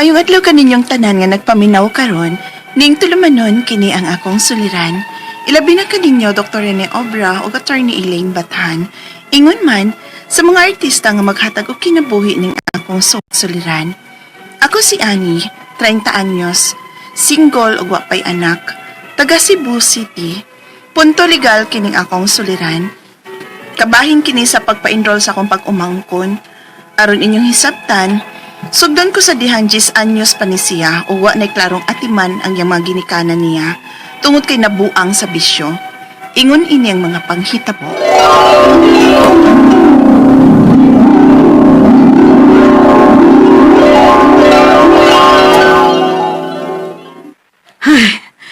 Maayong adlaw kaninyong tanan nga nagpaminaw karon, ning tulumanon kini ang akong suliran. Ilabi na kaninyo Dr. Rene Obra o Attorney Elaine Bathan. Ingon man sa mga artista nga maghatag og kinabuhi ning akong su- suliran. Ako si Annie, 30 anyos, single ug wa pay anak, taga Cebu City. Punto legal kining akong suliran. Kabahin kini sa pagpa-enroll sa akong pag-umangkon. Aron inyong hisabtan, sugdan ko sa dihan 10 anyos pa ni siya o wa na klarong atiman ang yang mga ginikanan niya tungod kay nabuang sa bisyo. Ingon ini ang mga panghitabo.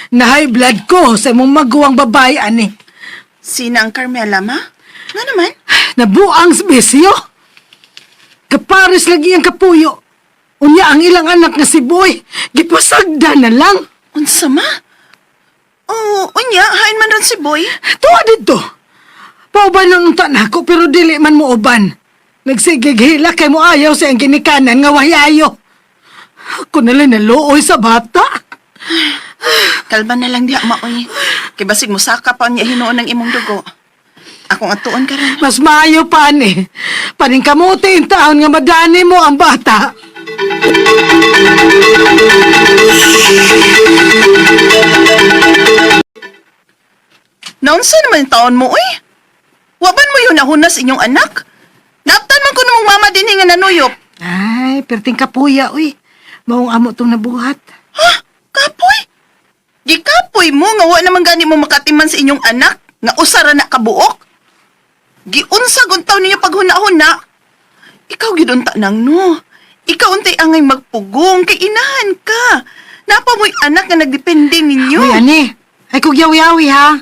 Na-high blood ko sa imong maguwang babae, ani. Sina ang Carmela, ma? Nga naman? Nabuang sa bisyo. Kapares lagi ang kapuyo. Unya ang ilang anak nga si Boy. Gipasagda na lang. Unsa ma? Oh, unya, hain man ron si Boy. Tuwa dito. Pauban ang tanak ko pero dili man mo uban. Nagsigig hila kay mo ayaw sa ang ginikanan nga wayayo. Ako na lang naluoy sa bata. Kalba na lang diha, maoy. Kay basig mo saka pa niya hinuon ng imong dugo. Akong atuon ka ron. Mas maayo pa ni. Paning kamuti ang taon nga madani mo ang bata. Naunsa naman yung taon mo, uy? Waban mo yun nahunas inyong anak? Naptan man ko namang mama din nga nanuyop. Ay, perting kapuya, uy. Maong amo tong nabuhat. Ha? Kapoy? Di kapoy mo nga wa naman gani mo makatiman sa inyong anak nga usara na kabuok? Giunsag untaw ninyo paghuna-huna. Ikaw gidunta nang no. Ikaw untay angay magpugong kay inahan ka. Napa mo'y anak nga nagdepende ninyo. Uy, ani. Ay, kugyaw-yawi, ha?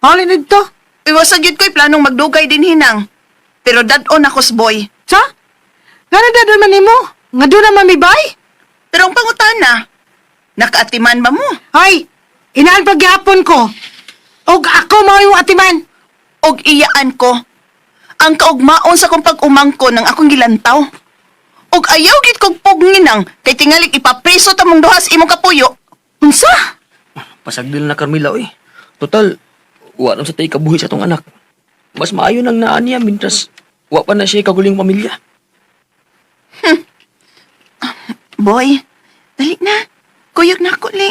Paulin dito. Iwasag yun ko'y planong magdugay din hinang. Pero dad-on akos boy. Sa? Nga na dadon man nimo? Nga doon naman may bay? Pero ang pangutana, nakaatiman ba mo? Ay, inaan pagyapon ko. Og ako yung atiman. Og iyaan ko. Ang kaugmaon sa kong pag-umangko ng akong gilantaw. Og ayaw gid kog pugninang kay tingali ipapreso ta mong duhas imong kapuyo. Unsa? Pasagdil na Carmela, oy. Total, wa sa tayo kabuhi sa tong anak. Mas maayo nang naan niya, mintras wa pa na siya kaguling pamilya. Boy, dali na. Kuyog na ako, li.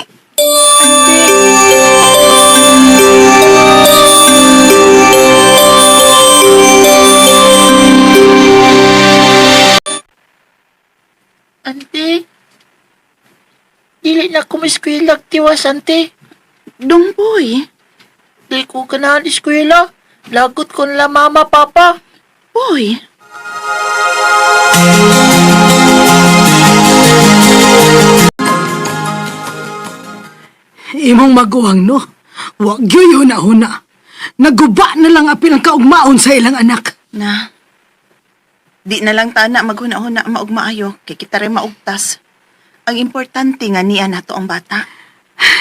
Ante, dili na ko eskwela tiwas, ante. Dong, boy. Dili ko ganahan eskwela. Lagot ko nila mama, papa. Boy. Imong maguwang no. Wag yun na huna. Naguba na lang apil ang kaugmaon sa ilang anak. Na. Di na lang tana maghuna-huna maugmaayo kay kita rin maugtas. Ang importante nga niya nato ang bata.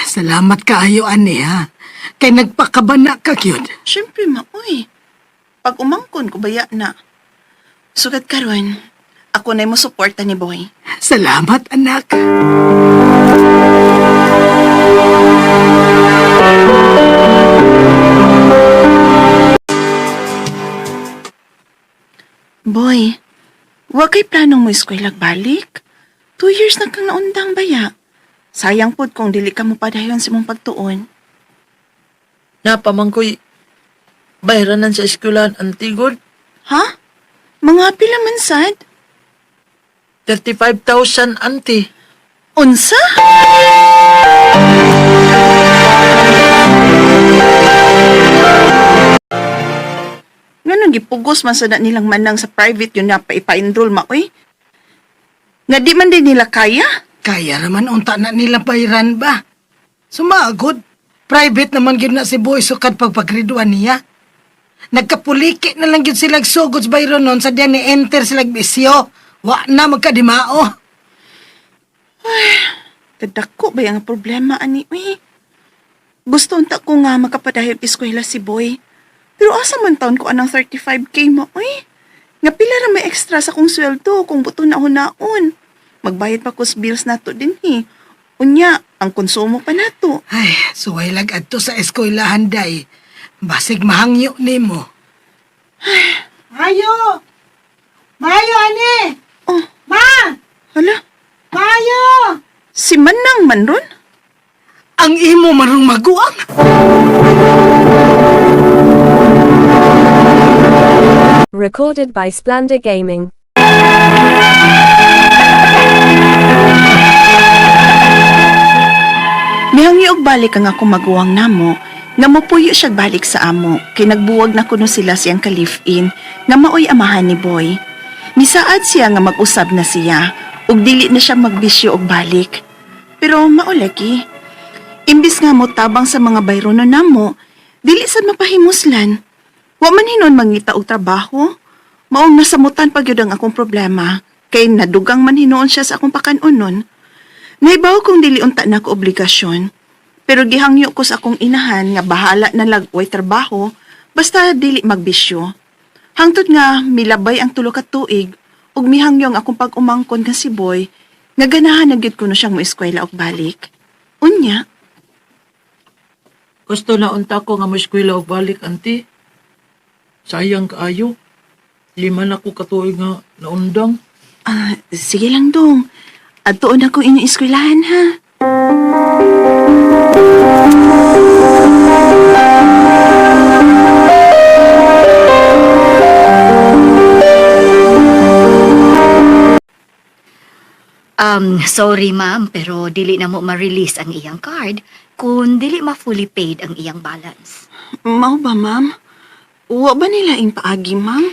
Salamat kaayo, ani, ha? Kay nagpakabana ka, kyud. Siyempre, maoy. Pag umangkon ko baya na. Sugat karon, ako na mo suporta ni Boy. Salamat, anak. Wag kay planong mo eskwela balik. Two years na kang naundang baya. Sayang pod kung dili ka mo padayon sa mong pagtuon. Napamangkoy, bayranan sa eskwelahan, ante god. Ha? Mga pila man sad? 35,000, ante. Unsa? Nganon gipugos man sa na nilang manang sa private yun na pa ipa-enroll ma oy. Nga di man din nila kaya? Kaya naman unta na nila bayran ba? Sumagod. Private naman gyud na si Boy sukad pagpagriduan niya. Nagkapuliki na lang gyud sila sugod sa bayron nun sa diyan ni enter sila bisyo. Wa na magkadimao. Kadako ba yung problema ani uy? Gusto unta ko nga makapadahil eskwela si Boy. Pero asa man taon ko anang 35k mo uy? Nga pila ra may extra sa kong sweldo kung buto na hunaon. Magbayad pa ko sa bills nato din eh. Unya, ang konsumo pa nato. Ay, suway lag adto sa eskwelahan day. Basig mahangyo nimo. Mayo! Mayo, ani! Oh, Ma! hala, Mayo! si Manang man ron? Ang imo marong maguang. Recorded by Splendor Gaming. Mihangyo og balik ang ako maguwang namo, nga mopuyo siya balik sa amo, kay nagbuwag na kuno sila siyang ka-live-in, nga maoy amahan ni Boy. Nisaad siya nga mag-usab na siya, ug dili na siya magbisyo og balik. Pero maulaki, imbis nga mo tabang sa mga bayrono namo, dili sad mapahimuslan. Wa man hinon mangita og trabaho. Maong nasamutan pa gyud ang akong problema, kay nadugang man hinoon siya sa akong pakanunon. Naibaw kong dili unta na ko obligasyon. Pero gihangyo ko sa akong inahan nga bahala na lagway trabaho basta dili magbisyo. Hangtod nga milabay ang tulo ka tuig ug mihangyo ang akong pag-umangkon nga si Boy nga ganahan na gyud ko no siyang moeskwela og balik. Unya, Gusto na unta ko nga mo eskwela og balik, auntie. Sayang kaayo. Lima na ko katuig nga naundang. ah, sige lang dong. Adtuon ako inyong eskwelahan ha. Um, sorry ma'am, pero dili na mo ma-release ang iyang card kung dili ma-fully paid ang iyang balance. Mao ba ma'am? Wa ba nila ing paagi ma'am?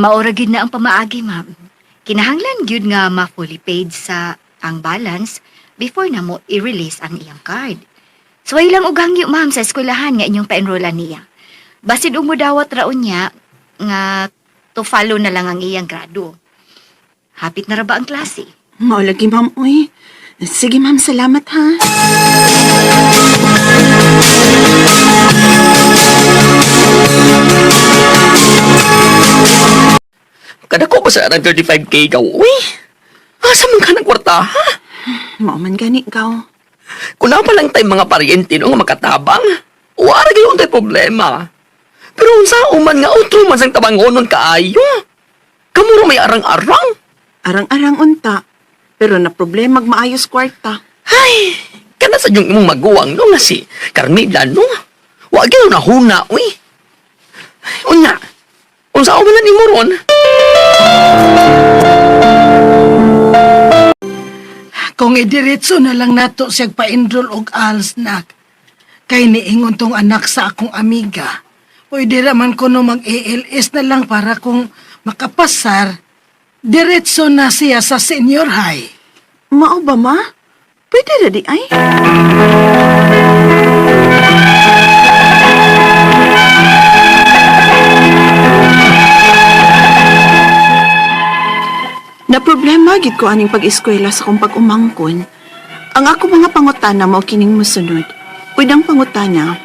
Maura gid na ang pamaagi ma'am. Kinahanglan gyud nga ma-fully paid sa ang balance before na mo i-release ang iyang card. So ay lang og hangyo ma'am sa eskwelahan nga inyong pa-enrollan niya. Basid og mudawat raon niya nga to follow na lang ang iyang grado. Hapit na ra ba ang klase? Mao lagi ma'am uy. Sige ma'am, salamat ha. Ba sa 35k ka, uy? Asa man ka ng kwarta, ha? Mao man gani ikaw. Kung pa lang tayo mga paryente no nga makatabang, wala gayon tayo problema. Pero unsa uman nga utro man sang tabangonon kaayo. Kamuro may arang-arang. Arang-arang unta. Pero na problema maayos kwarta. Ay, kana sa yung imong maguwang no nga si Carmela no. Wa gyud na huna, uy. Unya, unsa uman na nimo ron? Kung idiretso na lang nato siyag pa-enroll og alsnak. Kay niingon tong anak sa akong amiga. Pwede raman ko no mag-ALS na lang para kung makapasar, diretso na siya sa senior high. Mao ba ma? Pwede na di ay? Problema gid ko aning pag-eskwela sa kong pag-umangkon. Ang ako mga pangutana mao kining mosunod. Pwedang pangutana.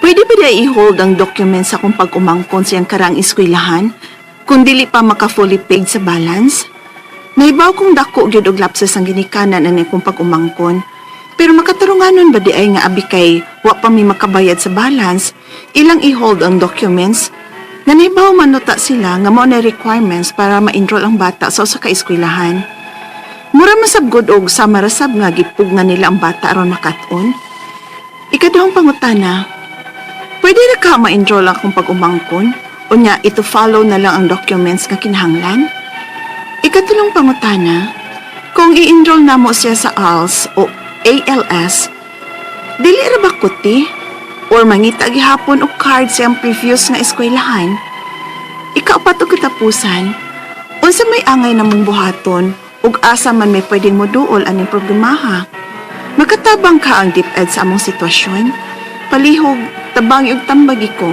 Pwede ba di i-hold ang document sa kong pag-umangkon sa karang eskwelahan kung dili pa maka-fully paid sa balance? Naibaw kong dako gyud og lapses ang ginikanan ang akong pag-umangkon. Pero makatarunganon ba di ay nga abi kay wa pa mi makabayad sa balance, ilang i-hold ang documents nga naibaw manuta sila nga mao na requirements para ma-enroll ang bata sa usa ka eskwelahan. Mura masabgod og samarasab nga gipug nga nila ang bata aron makat-on. Ikaduhang pangutana, pwede ra ka ma-enroll akong pag-umangkon? Unya, ito follow na lang ang documents nga kinahanglan? Ikatulong pangutana, kung i-enroll na mo siya sa ALS o ALS, dili ra ba kuti? Or mangita gihapon og card siyang previous nga eskwelahan? Ikaapat og katapusan, unsa may angay na mong buhaton ug asa man may pwedeng moduol aning problemaha? Makatabang ka ang DepEd sa among sitwasyon? Palihog, tabang ug tambagi ko,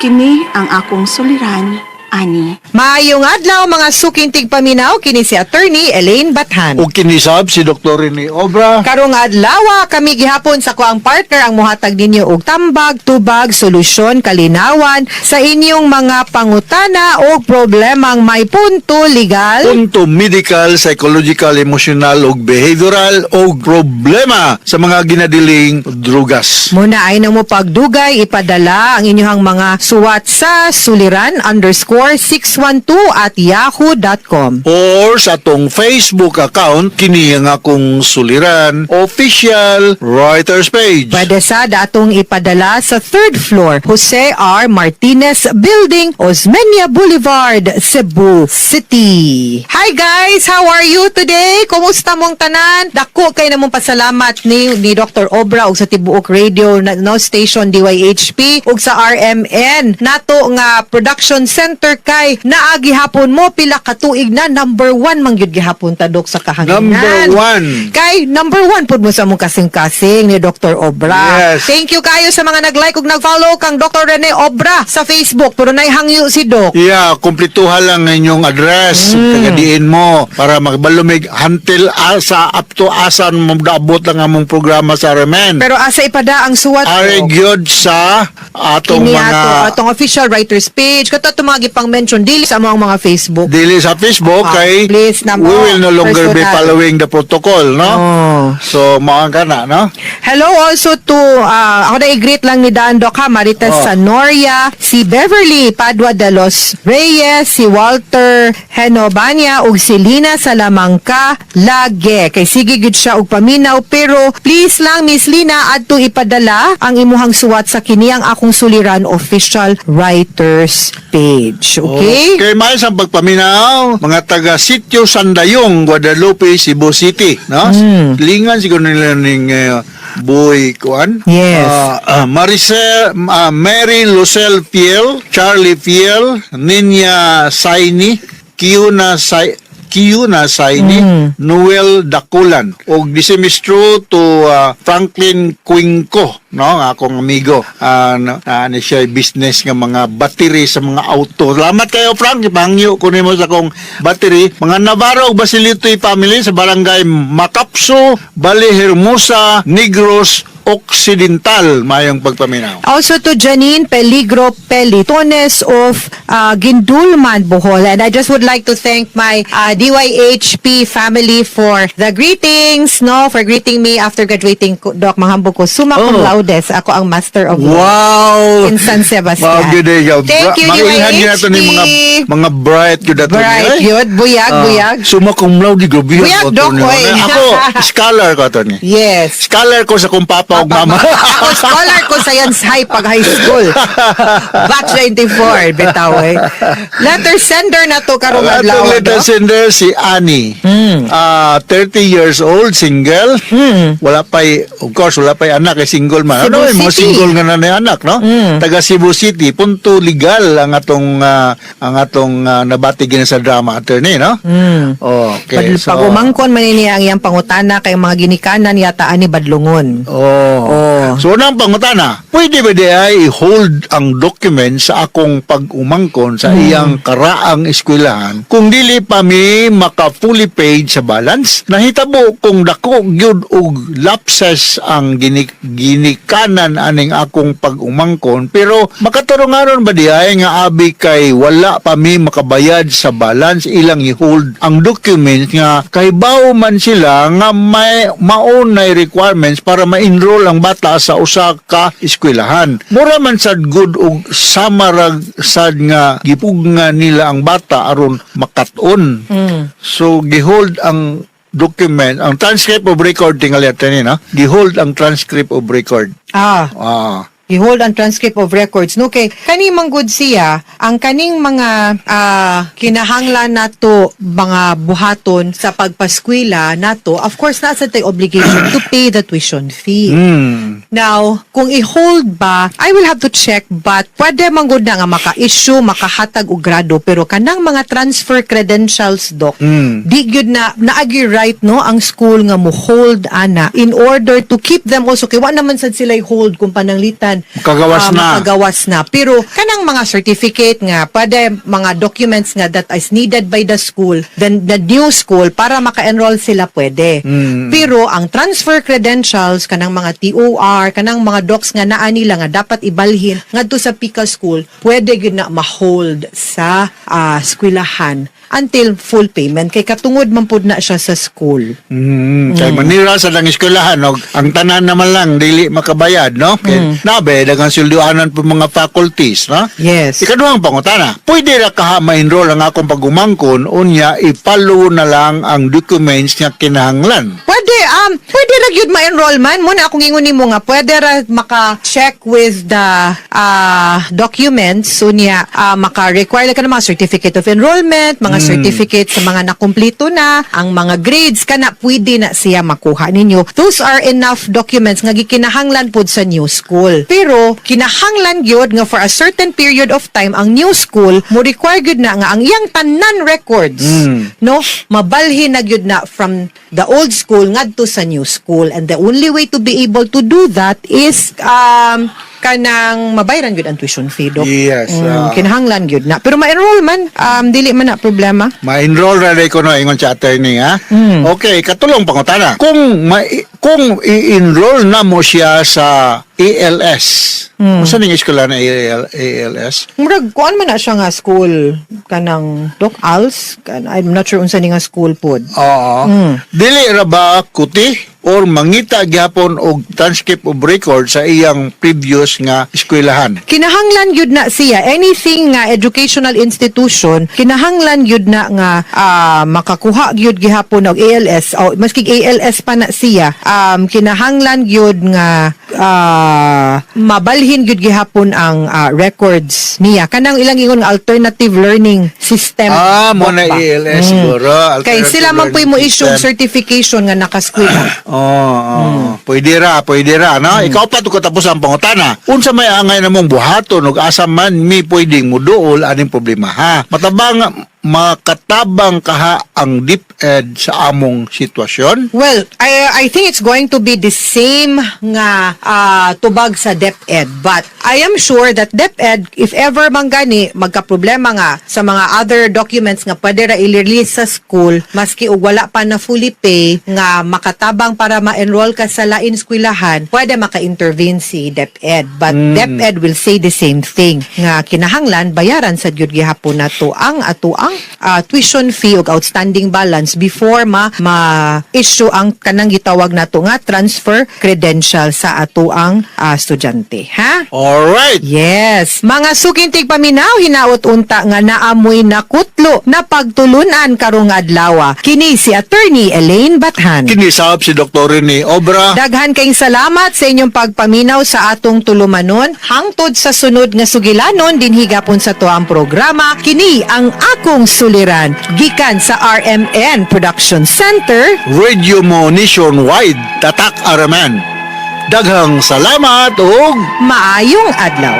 kini ang akong suliran. Ani. Maayong adlaw mga suking tigpaminaw kini si attorney Elaine Bathan. O kinisab si Dr. Rene Obra. Karong adlaw kami gihapon sa kuang partner ang muhatag ninyo og tambag, tubag, solusyon, kalinawan sa inyong mga pangutana o problemang may punto legal. Punto medical, psychological, emotional ug behavioral o problema sa mga ginadiling drugas. Muna ay nang mo pagdugay, ipadala ang inyong mga suwat sa suliran underscore 612 at yahoo.com. Or sa atong Facebook account, kini ang akong suliran, official writer's page. Pwede sa datong ipadala sa third floor, Jose R. Martinez Building, Osmeña Boulevard, Cebu City. Hi guys! How are you today? Kumusta mong tanan? Dako kay namong pasalamat ni, ni Dr. Obra ug sa Tibuok Radio na, no, station DYHP ug sa RMN. Nato nga production center kay naagi hapon mo pila ka tuig na number one man gyud gihapon ta dok sa kahanginan. Number one. Kay number one pud mo sa mong kasing-kasing ni Dr. Obra. Yes. Thank you kayo sa mga nag-like ug nag-follow kang Dr. Rene Obra sa Facebook. Pero hangyo si Doc. Yeah, kumpletuhan lang ang inyong address. Tagadiin mo para magbalumig until asa up to asan mo daabot lang among programa sa Remen. Pero asa ipada ang suwat Are gyud sa atong Kini mga ato, atong official writers page. Kato itong mga gipang mention dili sa among mga Facebook. dili sa Facebook Ah, kay please na we will no longer be personal. following the protocol, no? Oh. So, maang ka na, no? Hello also to, ah, ako na i-greet lang ni Dan Doc ha, Marites Oh. Sanoria, si Beverly Padua de los Reyes, si Walter Henobania, ug si Lina Salamangka Lage. Kay sige gud siya og paminaw, pero please lang Miss Lina, adto ipadala ang imuhang suwat sa kini ang akong suliran official writers page. Okay? Kay may sa pagpaminaw, mga taga Sitio Sandayong, Guadalupe, Cebu City, no? Hmm. Lingan siguro nila ning uh, Boy Kuan. Yes. Ah, ah, Maricel, ah, Mary Lucel Fiel, Charlie Fiel, Ninya Saini, Kiuna Sai Kiuna Saini, Hmm. Noel Dakulan, og disemistro to ah, Franklin Quinco, no, nga akong amigo. Ah, na, na, siya business nga mga battery sa mga auto. Salamat kayo Frank, ipangyo ko nimo sa akong battery. Mga Navarro ug Basilitoy family sa barangay Macapso, Bali Hermosa, Negros Occidental mayong pagpaminaw. Also to Janine Peligro Pelitones of uh, Gindulman, Bohol. And I just would like to thank my uh, DYHP family for the greetings, no? For greeting me after graduating, Doc Mahambog ko. Summa cum Oh. laudes. Ako ang Master of Wow! in San Sebastian. Wow, good day. Thank you, Mailhan yun nato ni mga, mga bright yun nato Bright, yun. Buyag, ah, buyag. Suma cum laude, grabe. Buyag, Doc, Tony. Ako, scholar ko to ni. Yes. Scholar ko sa kung papa o mama. Ako scholar ko science high pag high school. Batch 94, bitaw eh. Letter sender na to karong Ang adlaw. letter Doc. sender si Annie. Ah, 30 years old, single. Wala pa of course, wala pa anak, eh, single man. Cebu ano, eh, City. single nga na na anak, no? Taga Cebu City, punto legal ang atong ah, ang atong uh, nabati gina sa drama attorney, no? Okay. Pag, pag umangkon man niya ang iyang pangutana kay mga ginikanan yata ani badlungon. Oh. Oh. So nang pangutana, pwede ba di ay i-hold ang document sa akong pag-umangkon sa iyang karaang eskwelahan kung dili pa mi maka fully paid sa balance? Nahitabo kung dako gyud og lapses ang ginik ginikanan aning akong pag-umangkon pero makatarungaron ba di ay nga abi kay wala pa mi makabayad sa balance ilang i-hold ang document nga kay bao man sila nga may maunay requirements para ma-enroll ang bata sa usa ka eskwelahan. Mura man sad good og samarag sad nga gipugngan nila ang bata aron makat-on. So gihold ang document, ang transcript of record tingali ato ni no? Gihold ang transcript of record. Ah, Ah. I-hold ang transcript of records. No, kay kaning manggod siya, ang kaning mga ah, kinahanglan nato mga buhaton sa pagpaskwela nato, of course nasa tay obligation to pay the tuition fee. Hmm. Now, kung i-hold ba, I will have to check but pwede manggod na nga maka-issue, makahatag og grado pero kanang mga transfer credentials doc, Mm. di gyud na naagi right no ang school nga mo hold ana in order to keep them also kay wa naman sad sila hold kung pananglitan man Makagawas ah, na. makagawas na. Pero kanang mga certificate nga, pwede mga documents nga that is needed by the school, then the new school, para maka-enroll sila pwede. Mm. Pero ang transfer credentials, kanang mga TOR, kanang mga docs nga naa nila nga dapat ibalhin ngadto sa PICA school, pwede gyud na ma-hold sa ah, eskwelahan until full payment kay katungod man pud na siya sa school. Mm, kay manira sa lang eskwelahan og ang tanan naman lang dili makabayad no kay nabe dagang silduanan po mga faculties no Yes. ikaduhang pangutana pwede ra ka ma-enroll ang akong pagumangkon unya ipalo na lang ang documents nga kinahanglan Pwede, um, pwede ra gyud ma-enroll man. Muna akong ingon nimo nga pwede ra maka-check with the uh, documents unya uh, maka-require ka ng mga certificate of enrollment, mga certificate sa mga nakumpleto na, ang mga grades kana pwede na siya makuha ninyo. Those are enough documents nga gikinahanglan pod sa new school. Pero kinahanglan gyud nga for a certain period of time ang new school mo require gyud na nga ang iyang tanan records no? Mabalhin na gyud na from the old school ngadto sa new school. And the only way to be able to do that is um kanang mabayaran gyud ang tuition fee dok Yes, ah. mm, kinahanglan gyud na pero ma-enroll man um dili man na problema ma-enroll ra ko no ingon sa attorney ha Mm. okay katulong pangutana kung ma- kung i-enroll na mo siya sa ALS Mm. Unsa ning eskwela na AL, ALS murag kuan man na siya nga school kanang doc als kan I'm not sure unsa ni nga school pod Oo. Mm. Dili ra ba kuti or mangita gyapon og transcript of record sa iyang previous nga eskwelahan? kinahanglan yun na siya anything nga educational institution kinahanglan yun na nga ah, makakuha yun gihapon og ALS o maski ALS pa na siya um, kinahanglan yun nga ah, mabalhin yun gihapon ang ah, records niya kanang ilang ingon nga alternative learning system Ah, mo na? ALS Mm. siguro. kay sila man po mo issue certification nga nakaskwela Oo, oo. Hmm. Pwede ra, pwede ra, no? Ikaw pa to katapos ang pangutana. Unsa may angay namong buhaton ug asa man mi pwedeng muduol aning problema ha. Matabang makatabang kaha ang DepEd sa among sitwasyon. Well, I I think it's going to be the same nga ah, tubag sa DepEd but I am sure that DepEd if ever man gani magka-problema nga sa mga other documents nga pwede ra i-release sa school maski og wala pa na fully pay nga makatabang para ma-enroll ka sa lain eskwelahan pwede maka-intervene si DepEd but DepEd will say the same thing. Nga kinahanglan bayaran sa gyud gihapon nato ang ato ang ah, tuition fee ug outstanding balance before ma ma-issue ang kanang gitawag nato nga transfer credential sa ato ang ah, estudyante ha Alright. Yes, mga sukintig paminaw hinaot unta nga naamoy na kutlo na pagtulunan karong adlaw. Kini si attorney Elaine Bathan. Kinisab si Dr. Rene Obra. Daghan kayong salamat sa inyong pagpaminaw sa atong tulumanon. Hangtod sa sunod nga sugilanon din higapon sa tuang programa. Kini ang akong suliran gikan sa RMN Production Center. Radio mo nationwide tatak araman. Daghang salamat ug Maayong adlaw.